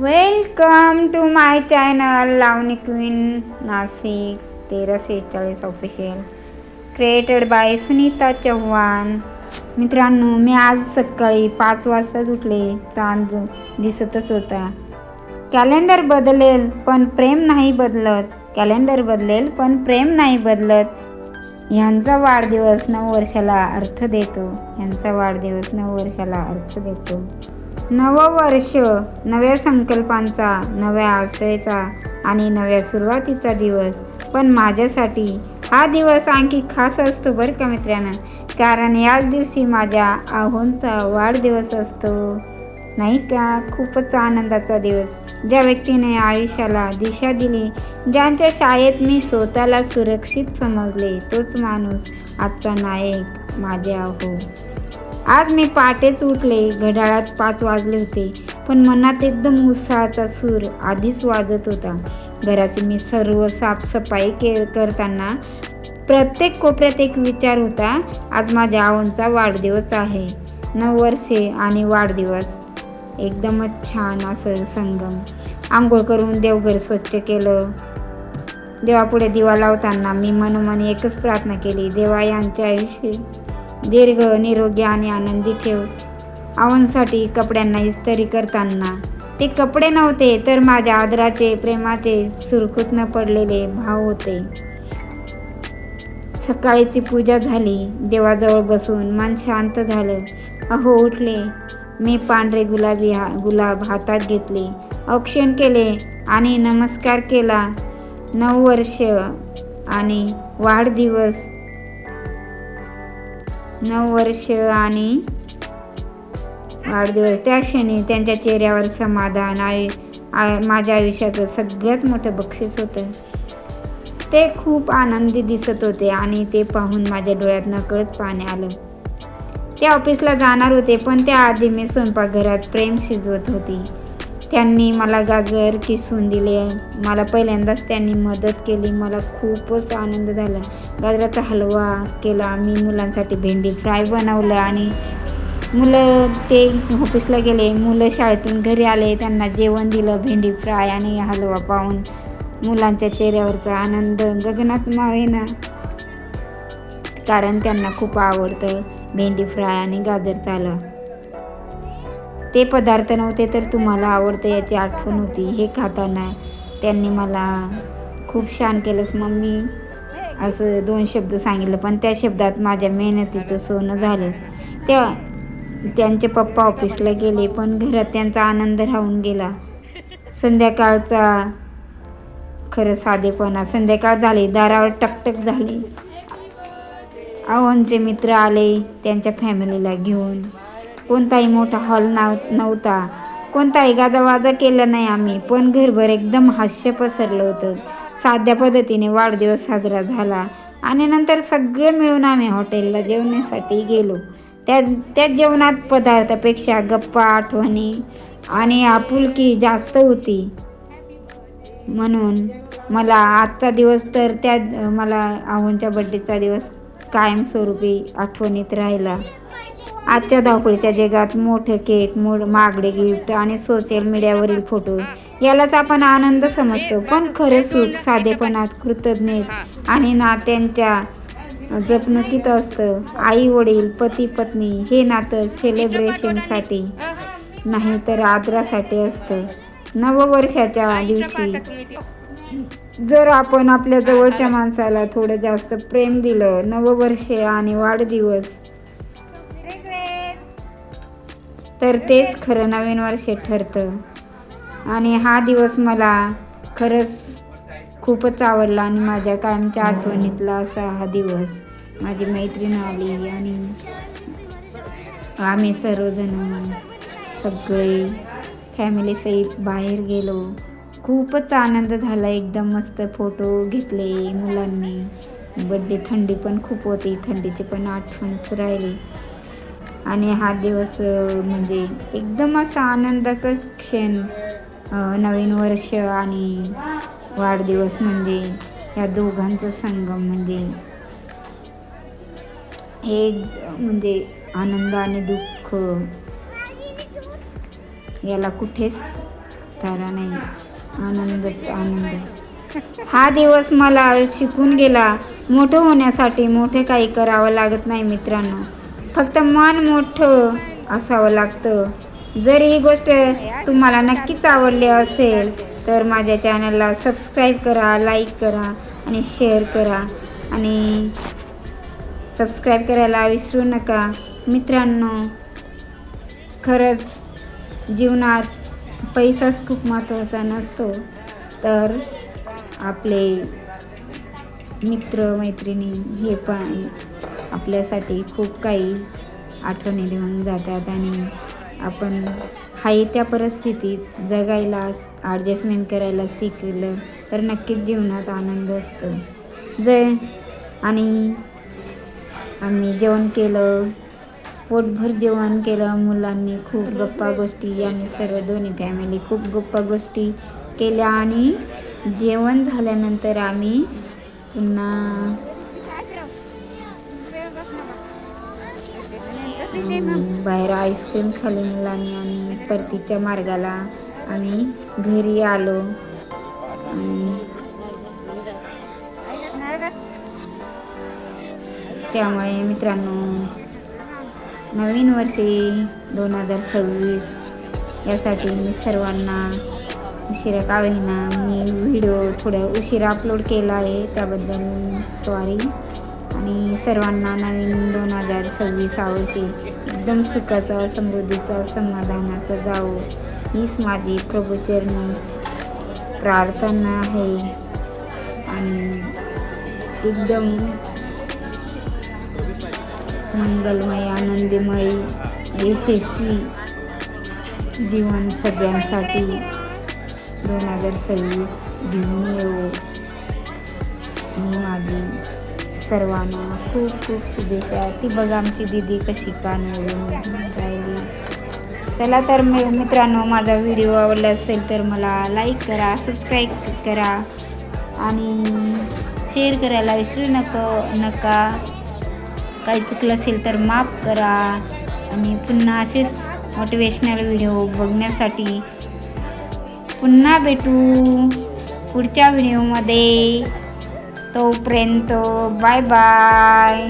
Welcome to my channel Lavani queen Nashik तेरा सेहेचाळीस official created by Sunita Chavan मित्रांनो मी आज सकाळी पाच वाजताच उठले. चांद दिसतच होता. कॅलेंडर बदलेल पण प्रेम नाही बदलत. कॅलेंडर बदलेल पण प्रेम नाही बदलत. ह्यांचा वाढदिवस नऊ वर्षाला अर्थ देतो. ह्यांचा वाढदिवस नऊ वर्षाला अर्थ देतो. नवं वर्ष नव्या संकल्पांचा नव्या आशयाचा आणि नव्या सुरुवातीचा दिवस. पण माझ्यासाठी हा दिवस आणखी खास असतो बरं का मित्रांनो? कारण याच दिवशी माझ्या आहोंचा वाढदिवस असतो. नाही का? खूपच आनंदाचा दिवस. ज्या व्यक्तीने आयुष्याला दिशा दिली ज्यांच्या शाळेत मी स्वतःला सुरक्षित समजले तोच माणूस आजचा नायक माझे आहो. आज मी पहाटेच उठले घड्याळात पाच वाजले होते पण मनात एकदम उत्साहाचा सूर आधीच वाजत होता. घराची मी सर्व साफसफाई के करताना प्रत्येक कोपऱ्यात एक विचार होता आज माझ्या आवनचा वाढदिवस आहे. नऊ वर्षे आणि वाढदिवस. एकदमच छान असं संगम. आंघोळ करून देवघर स्वच्छ केलं. देवापुढे दिवा लावताना मी मनोमन एकच प्रार्थना केली देवा यांचे आयुष्य दीर्घ निरोगी आणि आनंदी ठेव. आवनसाठी कपड्यांना इस्तरी करताना. ते कपडे नव्हते तर माझ्या आदराचे प्रेमाचे सुरकुतनं न पडलेले भाव होते. सकाळीची पूजा झाली. देवाजवळ बसून मन शांत झालं. अहो उठले. मी पांढरे गुलाबी हा गुलाब हातात घेतले. औक्षण केले आणि नमस्कार केला. नऊ वर्ष आणि वाढदिवस नऊ वर्ष आणि वाढदिवस. त्या क्षणी त्यांच्या चेहऱ्यावर समाधान आयु आय माझ्या आयुष्याचं सगळ्यात मोठं बक्षीस होतं. ते खूप आनंदी दिसत होते आणि ते पाहून माझ्या डोळ्यात नकळत पाणी आलं. ते ऑफिसला जाणार होते पण त्याआधी मी स्वयंपाकघरात प्रेम शिजवत होती. त्यांनी मला गाजर किसून दिले. मला पहिल्यांदाच त्यांनी मदत केली. मला खूपच आनंद झाला. गाजराचा हलवा केला. मी मुलांसाठी भेंडी फ्राय बनवलं आणि मुलं ते ऑफिसला गेले. मुलं शाळेतून घरी आले. त्यांना जेवण दिलं भेंडी फ्राय आणि हलवा पाहून. मुलांच्या चेहऱ्यावरचा आनंद गगनात मावेना. कारण त्यांना खूप आवडतं भेंडी फ्राय आणि गाजर चालवा ते पदार्थ नव्हते तर तुम्हाला आवडतं याची आठवण होती. हे खाताना त्यांनी मला खूप छान केलंस. मम्मी असं दोन शब्द सांगितलं पण त्या शब्दात माझ्या मेहनतीचं सोनं झालं. त्या त्यांचे पप्पा ऑफिसला गेले पण घरात त्यांचा आनंद राहून गेला. संध्याकाळचा खरं साधेपणा. संध्याकाळ झाली दारावर टकटक झाली. अहोंचे मित्र आले त्यांच्या फॅमिलीला घेऊन. कोणताही मोठा हॉल नाव नव्हता. कोणताही गाजावाजा केला नाही आम्ही पण घरभर एकदम हास्य पसरलं होतं. साध्या पद्धतीने वाढदिवस साजरा झाला आणि नंतर सगळे मिळून आम्ही हॉटेलला जेवण्यासाठी गेलो. त्या त्या जेवणात पदार्थापेक्षा गप्पा आठवणी आणि आपुलकी जास्त होती. म्हणून मला आजचा दिवस तर त्या मला आहोंच्या बड्डेचा दिवस कायमस्वरूपी आठवणीत राहिला. आजच्या धावपळीच्या जगात मोठे केक मूड मागडे गिफ्ट आणि सोशल मीडियावरील फोटो यालाच आपण आनंद समजतो. पण खरे सुख साधेपणात कृतज्ञतेत आणि नात्यांच्या जपणुकीत असतं. आई वडील पती पत्नी हे नातं सेलिब्रेशनसाठी नाही तर आदरासाठी असतं. नववर्षाच्या दिवशी जर आपण आपल्या जवळच्या माणसाला थोडं जास्त प्रेम दिलं नववर्षे आणि वाढदिवस तर तेच खरं नवीन वर्ष ठरतं. आणि हा दिवस मला खरंच खूपच आवडला आणि माझ्या कायमच्या आठवणीतला असा हा दिवस. माझी मैत्रीण आली आणि आम्ही सर्वजण सगळे फॅमिलीसहित बाहेर गेलो. खूपच आनंद झाला एकदम मस्त फोटो घेतले मुलांनी. बड्डे थंडी पण खूप होती थंडीची पण आठवणच राहिली. आणि हा दिवस म्हणजे एकदम असा आनंदाचा क्षण नवीन वर्ष आणि वाढदिवस म्हणजे या दोघांचा संगम म्हणजे हे म्हणजे आनंद आणि दुःख याला कुठेच तारा नाही. आनंदच आनंद. हा दिवस मला शिकून गेला. मोठं होण्यासाठी मोठे काही करावं लागत नाही मित्रांनो. फक्त मन मोठं असावं लागतं. जर ही गोष्ट तुम्हाला नक्कीच आवडली असेल तर माझ्या चॅनलला सबस्क्राईब करा लाईक करा आणि शेअर करा. आणि सबस्क्राईब करायला विसरू नका. मित्रांनो खरंच जीवनात पैसाच खूप महत्त्वाचा नसतो. तर आपले मित्र मैत्रिणी हे पण आपल्यासाठी खूप काही आठवणी देऊन जातात आणि आपण हाय त्या परिस्थितीत जगायला ॲडजस्टमेंट करायला शिकलं तर नक्कीच जीवनात आनंद असतो. जय. आणि आम्ही जेवण केलं पोटभर जेवण केलं मुलांनी खूप गप्पा गोष्टी आम्ही सर्व दोन्ही फॅमिली खूप गप्पा गोष्टी केल्या आणि जेवण झाल्यानंतर आम्ही पुन्हा बाहेर आईस्क्रीम खाली मुलांनी आणि परतीच्या मार्गाला आम्ही घरी आलो. आणि त्यामुळे मित्रांनो नवीन वर्षी दोन हजार सव्वीस यासाठी मी सर्वांना उशिरा का होईना मी व्हिडिओ थोड्या उशिरा अपलोड केला आहे. त्याबद्दल सॉरी आणि सर्वांना नवीन दोन हजार सव्वीस हा एकदम सुखाचा समृद्धीचा समाधानाचा जावो. हीच माझी प्रभूचरणी प्रार्थना आहे. आणि एकदम मंगलमय आनंदमय यशस्वी जीवन सगळ्यांसाठी दोन हजार सव्वीस घेऊन येऊ ही माझी सर्वांना खूप खूप शुभेच्छा. ती बघा आमची दिदी कशी कान राहिली. चला तर मी मित्रांनो माझा व्हिडिओ आवडला असेल तर मला लाईक करा सबस्क्राईब करा आणि शेअर करायला विसरू नको नका. काही चुकलं असेल तर माफ करा. आणि पुन्हा असेच मोटिवेशनल व्हिडिओ बघण्यासाठी पुन्हा भेटू पुढच्या व्हिडिओमध्ये तोपर्यंत बाय बाय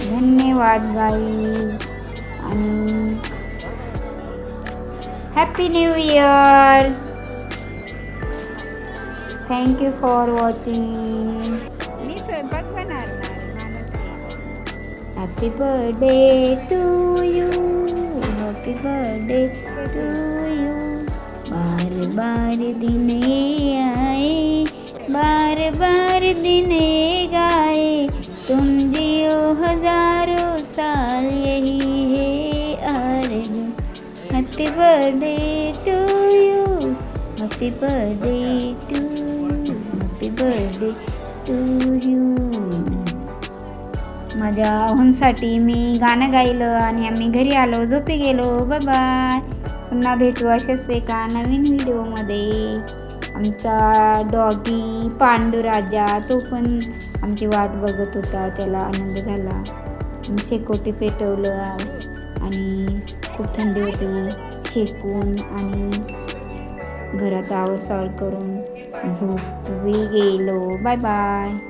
धन्यवाद गाई आणि happy new year thank you for watching मी स्वयंपाक बनवणार माणूस happy birthday to you happy birthday to you बार बार दिने happy birthday to you happy birthday to happy birthday to you माझ्या आव्हानसाठी मी गाणं गायलं आणि आम्ही घरी आलो झोपी गेलो. बाय बाय पुन्हा भेटू असेच एका नवीन व्हिडिओमध्ये. आमचा डॉगी पांडुराजा तो पण आमची वाट बघत होता त्याला आनंद झाला. आम्ही शेकोटी पेटवलं आणि खूप थंडी होती. शेकून आणि घरात आवसावर करून झोपवी गेलो. Bye bye